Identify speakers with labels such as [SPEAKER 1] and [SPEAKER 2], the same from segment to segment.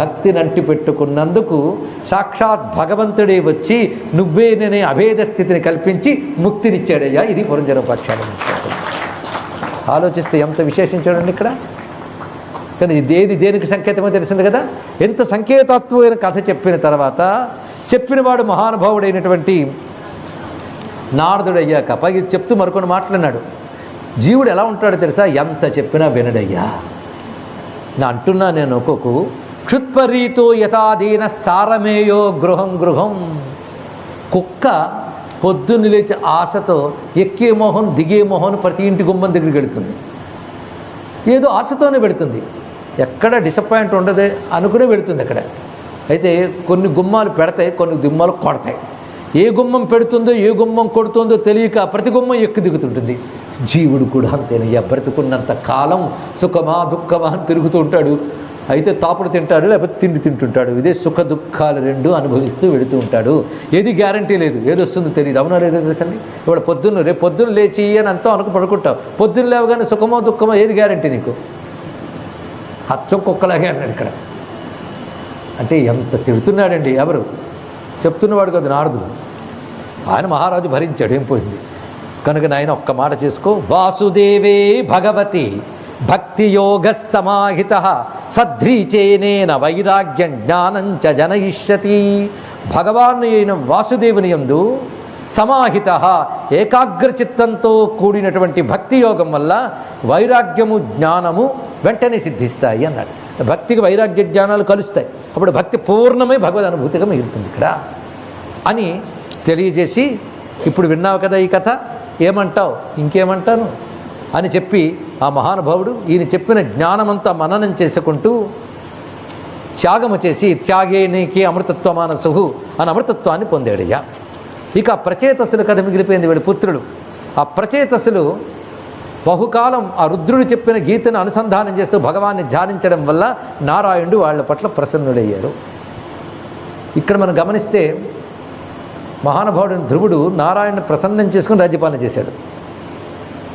[SPEAKER 1] భక్తిని అంటి పెట్టుకున్నందుకు సాక్షాత్ భగవంతుడే వచ్చి నువ్వే నేనే అభేద స్థితిని కల్పించి ముక్తినిచ్చాడయ్యా. ఇది పురంజన పక్షాలు ఆలోచిస్తే ఎంత విశేషం చూడండి ఇక్కడ. కానీ ఇది దేనికి సంకేతమో తెలిసింది కదా? ఎంత సంకేతత్వమైన కథ చెప్పిన తర్వాత చెప్పినవాడు మహానుభావుడైనటువంటి నారదుడయ్యాక పైకి చెప్తూ మరికొన్ని మాట్లాడినాడు జీవుడు ఎలా ఉంటాడో తెలుసా? ఎంత చెప్పినా వినడయ్యా. నా అంటున్నా నేను ఒక్కొక్క క్షుత్పరీతో యథాధీన సారమేయో గృహం గృహం. కుక్క పొద్దున్న లేచి ఆశతో ఎక్కే మొహం దిగే మొహం ప్రతి ఇంటి గుమ్మం దగ్గరికి వెళుతుంది. ఏదో ఆశతోనే పెడుతుంది ఎక్కడ డిసప్పాయింట్ ఉండదే అనుకునే పెడుతుంది అక్కడ. అయితే కొన్ని గుమ్మాలు పెడతాయి కొన్ని గుమ్మాలు కొడతాయి. ఏ గుమ్మం పెడుతుందో ఏ గుమ్మం కొడుతుందో తెలియక ప్రతి గుమ్మం ఎక్కు దిగుతుంటుంది. జీవుడు కూడా అంతేనయ్యా బ్రతుకున్నంత కాలం సుఖమా దుఃఖమా అని తిరుగుతూ ఉంటాడు. అయితే తాపుడు తింటాడు లేకపోతే తిండి తింటుంటాడు. ఇదే సుఖ దుఃఖాలు రెండు అనుభవిస్తూ వెళుతూ ఉంటాడు. ఏది గ్యారంటీ లేదు. ఏది వస్తుందో తెలియదు అవునా లేదో తెలుసండి? ఇవాళ పొద్దున్న రేపు పొద్దున్న లేచి అని అంతా అనుకు పడుకుంటావు. పొద్దున్న లేవగానే సుఖమో దుఃఖమో ఏది గ్యారంటీ నీకు? అచ్చం కుక్కలాగే అన్నాడు ఇక్కడ. అంటే ఎంత తిడుతున్నాడండి ఎవరు? చెప్తున్నవాడు కదా నారదుడు. ఆయన మహారాజు భరించాడు ఏం పోయింది? కనుక నాయన ఒక్క మాట చేసుకో. వాసుదేవే భగవతి. భక్తియోగ సమాహిత సద్రీచేనేన వైరాగ్యం జ్ఞానం చ జనయిష్యతి. భగవాను అయిన వాసుదేవుని యందు సమాహిత ఏకాగ్రచిత్తంతో కూడినటువంటి భక్తి యోగం వల్ల వైరాగ్యము జ్ఞానము వెంటనే సిద్ధిస్తాయి అన్నాడు. భక్తికి వైరాగ్య జ్ఞానాలు కలుస్తాయి. అప్పుడు భక్తి పూర్ణమై భగవద్ అనుభూతిగా మిగులుతుంది ఇక్కడ అని తెలియజేసి ఇప్పుడు విన్నావు కదా ఈ కథ? ఏమంటావు? ఇంకేమంటాను? అని చెప్పి ఆ మహానుభావుడు ఈయన చెప్పిన జ్ఞానమంతా మననం చేసుకుంటూ త్యాగము చేసి త్యాగే నీకి అమృతత్వ మానసు అని అమృతత్వాన్ని పొందాడయ్యా. ఇక ప్రచేతసులు కథ మిగిలిపోయింది వీడి పుత్రుడు. ఆ ప్రచేతసులు బహుకాలం ఆ రుద్రుడు చెప్పిన గీతను అనుసంధానం చేస్తూ భగవాన్ని ధ్యానించడం వల్ల నారాయణుడు వాళ్ళ పట్ల ప్రసన్నుడయ్యారు. ఇక్కడ మనం గమనిస్తే మహానుభావుడు ధ్రువుడు నారాయణ ప్రసన్నం చేసుకుని రాజ్యపాలన చేశాడు.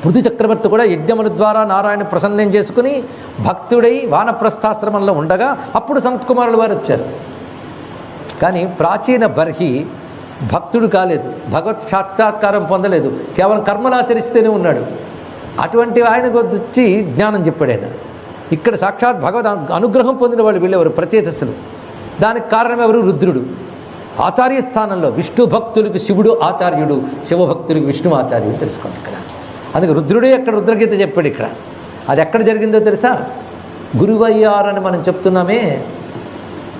[SPEAKER 1] పృథు చక్రవర్తి కూడా యజ్ఞముల ద్వారా నారాయణ ప్రసన్నం చేసుకుని భక్తుడై వానప్రస్థాశ్రమంలో ఉండగా అప్పుడు సంతకుమారుల వారు వచ్చారు. కానీ ప్రాచీన బర్హి భక్తుడు కాలేదు. భగవత్ సాక్షాత్కారం పొందలేదు. కేవలం కర్మలాచరిస్తేనే ఉన్నాడు. అటువంటి ఆయన వచ్చి జ్ఞానం చెప్పాడు ఆయన. ఇక్కడ సాక్షాత్ భగవద్ అనుగ్రహం పొందిన వాళ్ళు వీళ్ళెవరు? ప్రత్యేతస్సులు. దానికి కారణం ఎవరు? రుద్రుడు. ఆచార్య స్థానంలో విష్ణు భక్తులకు శివుడు ఆచార్యుడు శివభక్తులకు విష్ణు ఆచార్యుడు తెలుసుకోండి ఇక్కడ. అందుకే రుద్రుడే అక్కడ రుద్రగీత చెప్పాడు ఇక్కడ. అది ఎక్కడ జరిగిందో తెలుసా? గురువయ్యారని మనం చెప్తున్నామే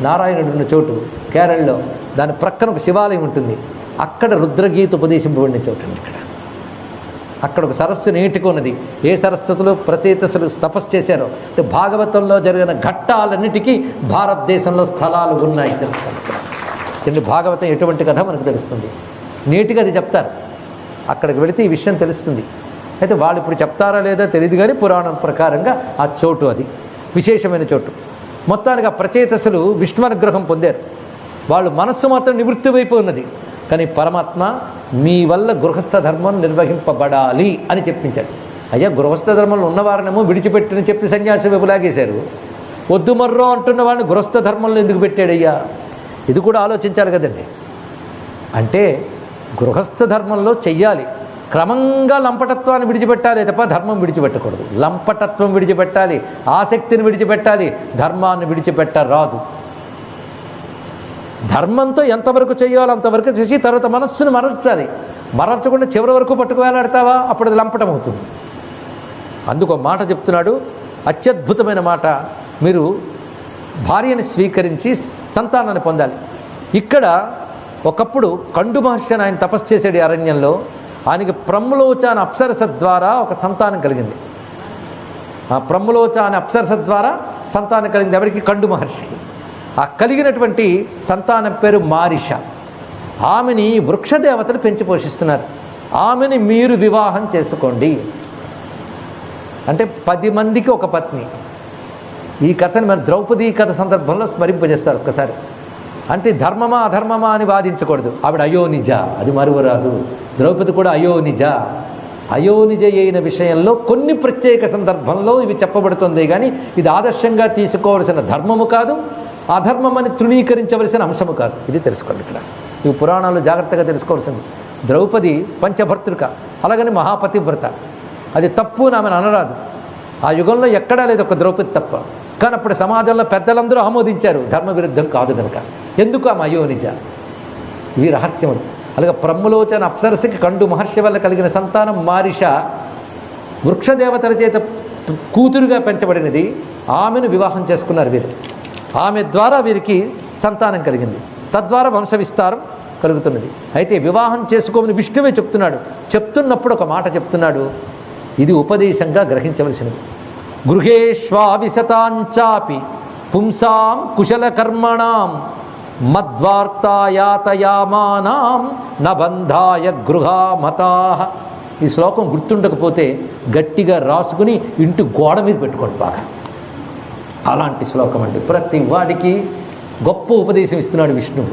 [SPEAKER 1] నారాయణుడు ఉన్న చోటు కేరళలో. దాని ప్రక్కన ఒక శివాలయం ఉంటుంది. అక్కడ రుద్రగీత ఉపదేశింపబడిన చోటు అండి ఇక్కడ. అక్కడ ఒక సరస్సు నీటికి ఉన్నది. ఏ సరస్వతులు ప్రసేతసులు తపస్సు చేశారో. అంటే భాగవతంలో జరిగిన ఘట్టాలన్నిటికీ భారతదేశంలో స్థలాలు ఉన్నాయి తెలుస్తుంది భాగవతం ఎటువంటి కథ మనకు తెలుస్తుంది? నీటిగా అది చెప్తారు. అక్కడికి వెళితే ఈ విషయం తెలుస్తుంది. అయితే వాళ్ళు ఇప్పుడు చెప్తారా లేదా తెలియదు కానీ పురాణం ప్రకారంగా ఆ చోటు అది. విశేషమైన చోటు. మొత్తానికి ఆ ప్రచేతసులు విష్ణునుగ్రహం పొందారు. వాళ్ళు మనస్సు మాత్రం నివృత్తి వైపు ఉన్నది. కానీ పరమాత్మ మీ వల్ల గృహస్థ ధర్మం నిర్వహింపబడాలి అని చెప్పించాడు. అయ్యా గృహస్థ ధర్మంలో ఉన్నవారినేమో విడిచిపెట్టిన చెప్పి సన్యాసి వైపు లాగేశారు. వద్దు మర్రో అంటున్న వాడిని గృహస్థ ధర్మంలో ఎందుకు పెట్టాడయ్యా? ఇది కూడా ఆలోచించాలి కదండి. అంటే గృహస్థ ధర్మంలో చెయ్యాలి. క్రమంగా లంపటత్వాన్ని విడిచిపెట్టాలి తప్ప ధర్మం విడిచిపెట్టకూడదు. లంపటత్వం విడిచిపెట్టాలి ఆసక్తిని విడిచిపెట్టాలి ధర్మాన్ని విడిచిపెట్టరాదు. ధర్మంతో ఎంతవరకు చేయాలో అంతవరకు చేసి తర్వాత మనస్సును మరల్చాలి. మరల్చకుండా చివరి వరకు పట్టుకువేలాడతావా అప్పుడు అది లంపటం అవుతుంది. అందుకు ఒక మాట చెప్తున్నాడు. అత్యద్భుతమైన మాట. మీరు భార్యని స్వీకరించి సంతానాన్ని పొందాలి. ఇక్కడ ఒకప్పుడు కండు మహర్షి ఆయన తపస్సు చేసాడు అరణ్యంలో. ఆయనకి ప్రమ్ములోచాన అప్సరస ద్వారా ఒక సంతానం కలిగింది. ఆ ప్రమ్ములోచాన అప్సరస ద్వారా సంతానం కలిగింది ఎవరికి? కండు మహర్షికి. ఆ కలిగినటువంటి సంతానం పేరు మారిష. ఆమెని వృక్షదేవతలు పెంచి పోషిస్తున్నారు. ఆమెని మీరు వివాహం చేసుకోండి. అంటే పది మందికి ఒక పత్ని. ఈ కథని మరి ద్రౌపదీ కథ సందర్భంలో స్మరింపజేస్తారు ఒక్కసారి. అంటే ధర్మమా అధర్మమా అని వాదించకూడదు. ఆవిడ అయో నిజ అది మరువరాదు. ద్రౌపది కూడా అయోనిజ. అయోనిజ అయిన విషయంలో కొన్ని ప్రత్యేక సందర్భంలో ఇవి చెప్పబడుతుంది కానీ ఇది ఆదర్శంగా తీసుకోవలసిన ధర్మము కాదు అధర్మం అని తృణీకరించవలసిన అంశము కాదు. ఇది తెలుసుకోండి ఇక్కడ. ఈ పురాణాలు జాగ్రత్తగా తెలుసుకోవాల్సింది. ద్రౌపది పంచభర్తృక అలాగని మహాపతివ్రత. అది తప్పు అని ఆమెను అనరాదు. ఆ యుగంలో ఎక్కడా లేదు ఒక ద్రౌపది తప్ప. కానీ అప్పుడు సమాజంలో పెద్దలందరూ ఆమోదించారు ధర్మ విరుద్ధం కాదు కనుక ఎందుకు ఆ మయోనిజ? ఇవి రహస్యములు. అలాగే బ్రహ్మలోచన అప్సరసకి కండు మహర్షి వల్ల కలిగిన సంతానం మారిష వృక్షదేవతల చేత కూతురుగా పెంచబడినది. ఆమెను వివాహం చేసుకున్నారు వీరు. ఆమె ద్వారా వీరికి సంతానం కలిగింది. తద్వారా వంశ విస్తారం కలుగుతున్నది. అయితే వివాహం చేసుకోమని విష్ణువే చెప్తున్నాడు. చెప్తున్నప్పుడు ఒక మాట చెప్తున్నాడు. ఇది ఉపదేశంగా గ్రహించవలసినది. గృహేష్వావిశతాంచాపి పుంసాం కుశలకర్మణాం మద్వార్తాయాతయామానాం నబంధాయ గృహామతా. ఈ శ్లోకం గుర్తుండకపోతే గట్టిగా రాసుకుని ఇంటి గోడ మీద పెట్టుకోండి బాగా. అలాంటి శ్లోకం అండి. ప్రతి వాడికి గొప్ప ఉపదేశం ఇస్తున్నాడు విష్ణువు.